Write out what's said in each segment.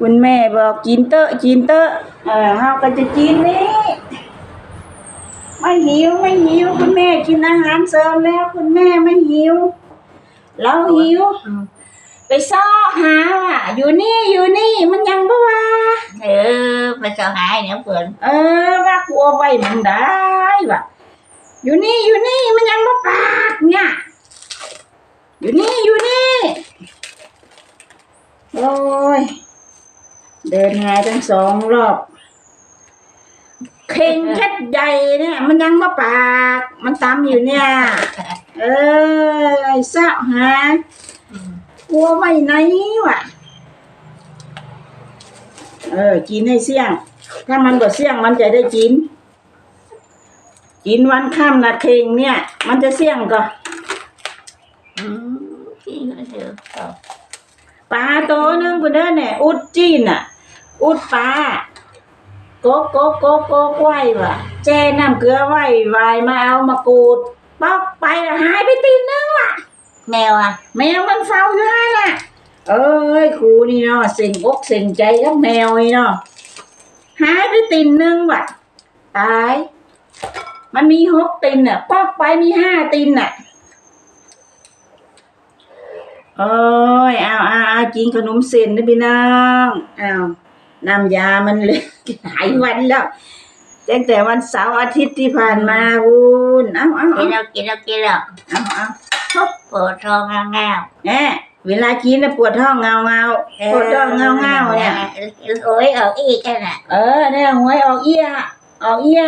คุณแม่บอกกินเตอะกินเตอะเออเฮาก็จะกินนี่ไม่หิวไม่หิวคุณแม่กินอาหารเสริมแล้ว คุณแม่ไม่หิว เราหิวอืมไปซ้อหาว่ะอยู่นี่อยู่นี่มันยังบ่ว่าเออไปสหายเนี่ยเพื่อนเออ ว่ากูเอาไว้มันได้ว่ะอยู่นี่อยู่นี่มันยังบ่ปากเนี่ยอยู่นี่อยู่นี่โอ้ย เดินหาทั้งสองรอบ เข่งแค่ใหญ่เนี่ย มันยังมาปาก มันตำอยู่เนี่ย เออไอ้เศร้าหาอืมกลัวไว้ไหนวะเออกินให้เสี่ยง ถ้ามันบ่เสี่ยงมันจะได้กิน กินวันค่ำนะเข่งเนี่ย มันจะเสี่ยงก็อืมที่ก็เถอะเอาปลาโตนึงพุ่นเด้อเนี่ยอุดจีนอะ อุดปลาโกกโกกโกกโกกไว้ว่ะแจ้น้ำเกลือไว้ไว้มาเอามากรูดป๊อกไปแล้วหายไปตีนนึงว่ะ แมวอะ แมวมันเฝ้าอยู่นั่นน่ะ เอ้ยครูนี่เนาะเสิ่งอกเสิ่งใจกับแมวนี่เนาะหายไปตินนึงว่ะ ตาย มันมีหกตินน่ะป๊อกไปมีห้าตินน่ะโอ้ยเอาเอาเอากินขนมเส้นนะพี่น้องเอา น้ำยามันเหลยหลายวันแล้วตั้งแต่วันเสาร์อาทิตย์ที่ผ่านมาวุ้นเอาเอากิเอานแล้วกินแล้วกินแล้วเอาเอาปวดท้องเงาแหมเวลากินน่ะปวดท้องเงาเงาๆปวดท้องเงาเงาเนี่ยโอ้ยเอาอีกแค่น่ะเออเนี่ยหวยออกเอี้ยออกเอี้ย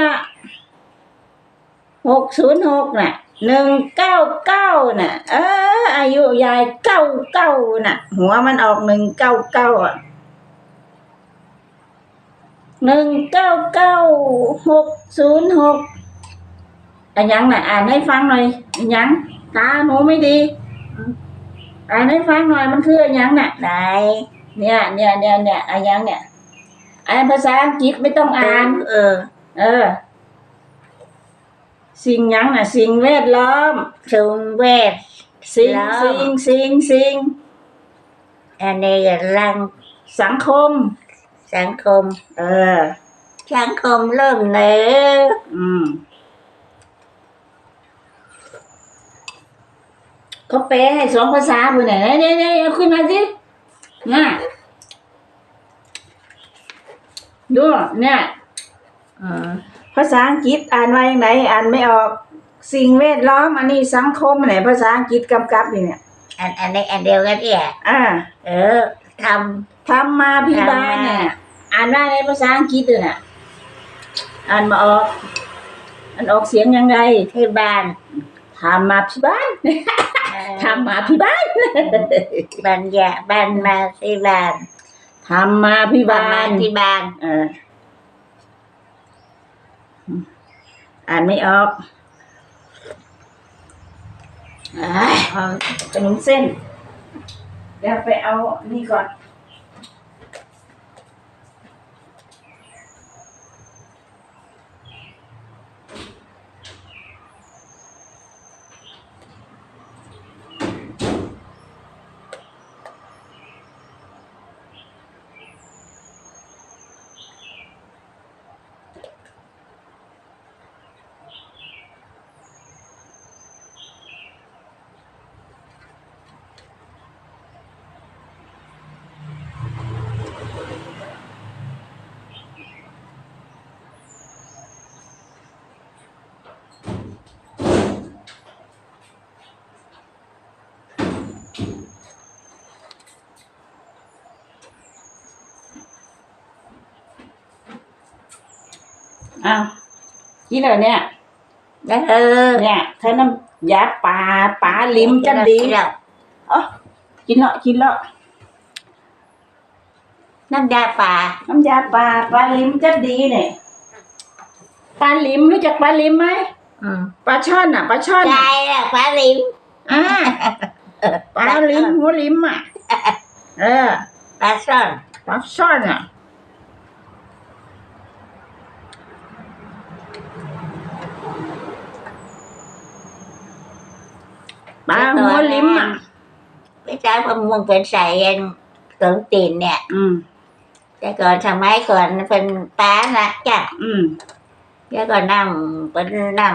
หกศูนย์หกน่ะหนึ่งเก้าเก้าน่ะ เออ อายุยายเก้าเก้าน่ะ หัวมันออกหนึ่งเก้าเก้าอะ หนึ่งเก้าเก้าหกศูนย์หกอันยังน่ะอ่านให้ฟังหน่อยอันยังตาหนูไม่ดี อ่านให้ฟังหน่อยมันคืออันยังน่ะไหนเนี่ยเนี่ยเนี่ยเนี่ยอันยังเนี่ยอ่านภาษาอังกฤษไม่ต้องอ่าน เออ เออ สิ่งหยังน่ะ สิ่งแวดล้อมชุมเวทสิ่งล้อมสิ่งสิ่งสิ่งอันนี้ก็รังสังคม สังคม เออ สังคมเริ่มเนออืมเขาแปลให้สองภาษาบุญไหนเนี่ยเนี่ยเอาขึ้นมาสิน่ะดูเนี่ยอืมภาษาอังกฤษอ่านว่าอย่างไรอ่านไม่ออกสิ่งแวดล้อมอันนี้สังคมไหนภาษาอังกฤษกำกับอยู่เนี่ยอันอันนี้อันเดียวกันเนี่ยอ่าเออทธรรมาพิบาลเนี่ย อ่านว่าในภาษาอังกฤษเลยน่ะ อ่านมาออกอ่านออกเสียงยังไงำที่บ้านธรรมาพิบาลธรรมาพิบาลบัญญาบ้านมาที่บ้านธรรมาพิบ้าบานลมาที่บ้านเอออ่านไม่ออกอ่าอ๋อขนมเส้นเดี๋ยวไปเอานี่ก่อน อ้าวกินเหรอเนี่ยเออเนี่ยถ้าน้ำยาปลาปลาลิ้มจะดีกินแล้วอ๋อกินแล้วกินแล้วน้ำยาป่าน้ำยาปลาปลาลิ้มจะดีเนี่ยปลาลิ้มรู้จักปลาลิ้มไหมอืมปลาช่อนอะปลาช่อนใจอะแล้วปลาลิมอ่าปลาลิ้มหัวลิ้มอะเออปลาซ่อนปลาช่อนอะ ปลาหัวลิ้มอะไม่ใช่พะม่วงเป็นใส่ยันเกิงตีนเนี่ย อืม แต่ก่อนสมัยก่อนเป็นป้านะจ้ะอืมแล้วก็นั่งเป็นนั่ง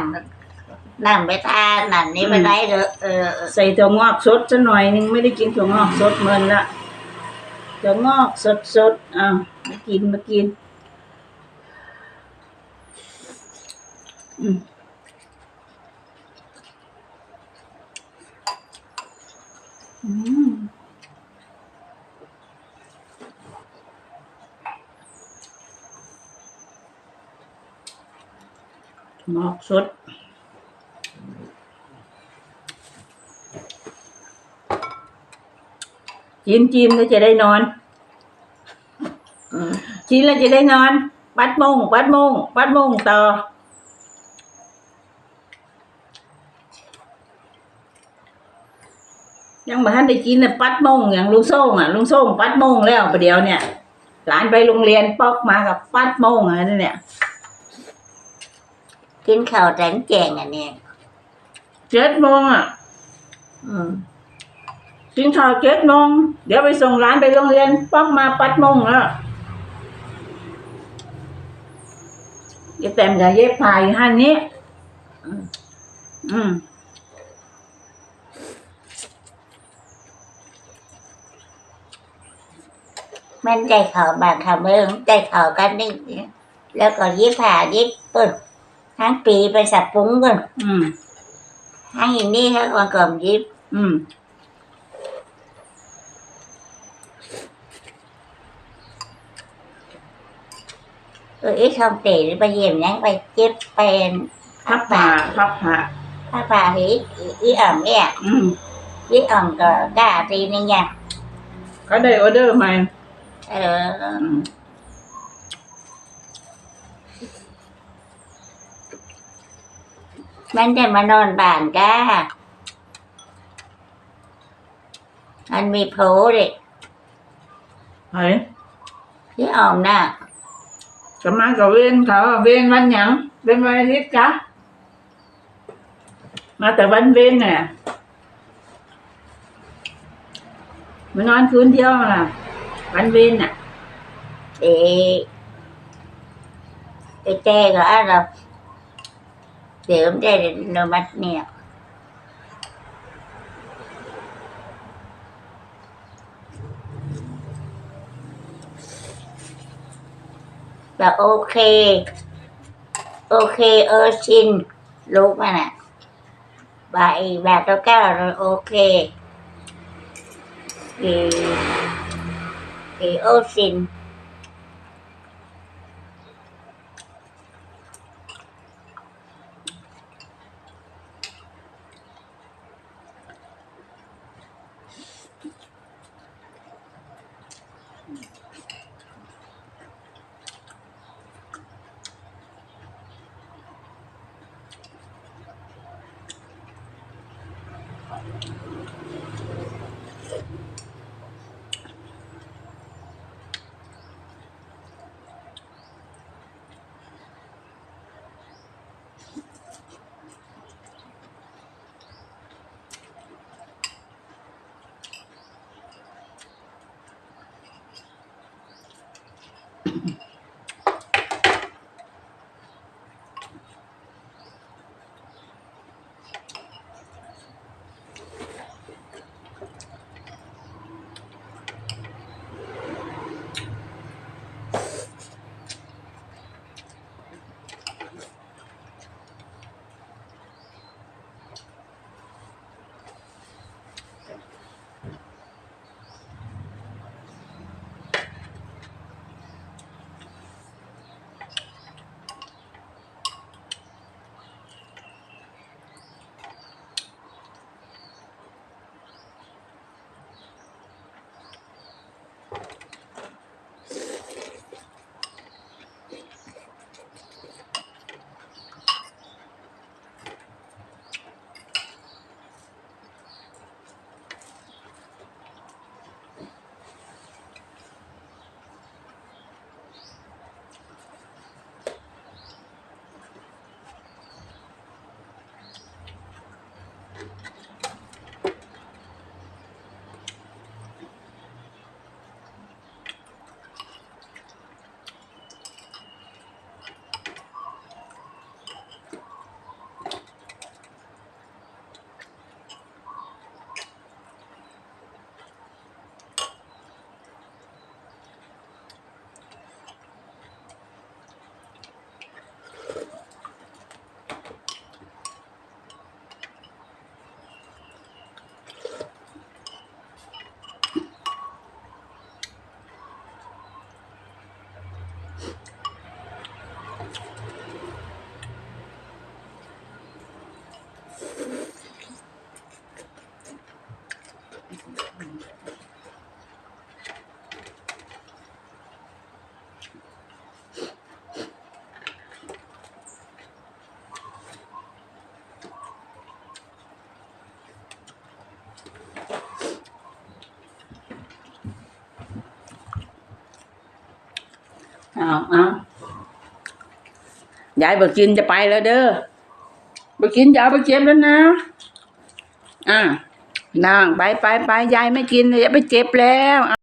นั่งไปทานนั่นนี่ไปไหนเด้อเออเออใส่ถั่วงอกสดซะหน่อยนึงไม่ได้กินถั่วงอกสดเมินละถั่วงอกสดสดๆอ้าวมากินมากิน อืม อืมงอกสดจิ้มจิ้มแล้วจะได้นอนอืม กินแล้วจะได้นอน ปัดโมง ปัดโมง ปัดโมงต่อ ยังมาท่านได้กินเลยปัดโมงอย่างลุงโซ่งอะลุงโซ่งปัดโมงแล้วประเดี๋ยวเนี่ยหลานไปโรงเรียนปอกมากับปัดโมงอะไรเนี่ยกินข้าวแจงแจงอันนี้เจ็ดโมงอะอืมกินข้าวเจ็ดโมงเดี๋ยวไปส่งหลานไปโรงเรียนปอกมาปัดโมงแล้วยายแต้มกับเย็บผ้าอยู่ห้านนี้ อืม มมันใจเขาบางคำเมืองใจเขากันนี่แล้วก็ยิบผ่ายิบปุ่นทั้งปีไปสับปุ้งกันอืมทั้งอีนี่ทั้งวันก่อนยิบ อืมเออไอ้ชองเต๋ไปเยี่ยมยังไปเจ็บเป็นพับผ้าพับผ้าผ้าผ้าหีอีอ่อมเนี่ยอืมอีอ่อมก็กล้าตีนี่ไงก็ได้ออเดอร์ใหม่เอออื มมันจะมานอนบ้านก้ามันมีโผล่เด็กเฮ้ยที่อ่อมน่ะจะมากับเวนเขาเวนวันหยังเวนวันอาทิตย์กะมาแต่วันเวนเนี่ยมานอนคืนเดียวน่ะ วันเวนน่ะเด็กไอ้เจ้ก็อะไรเดี๋ยวมันจะโนมัด เเอายแบบตัวแก้วโอเอายายบอกกินจะไปแล้วเด้อบอกกินยาเอาไปเจ็บแล้วนะอะนางไปไปไปยายไม่กินยายไปเจ็บแล้ว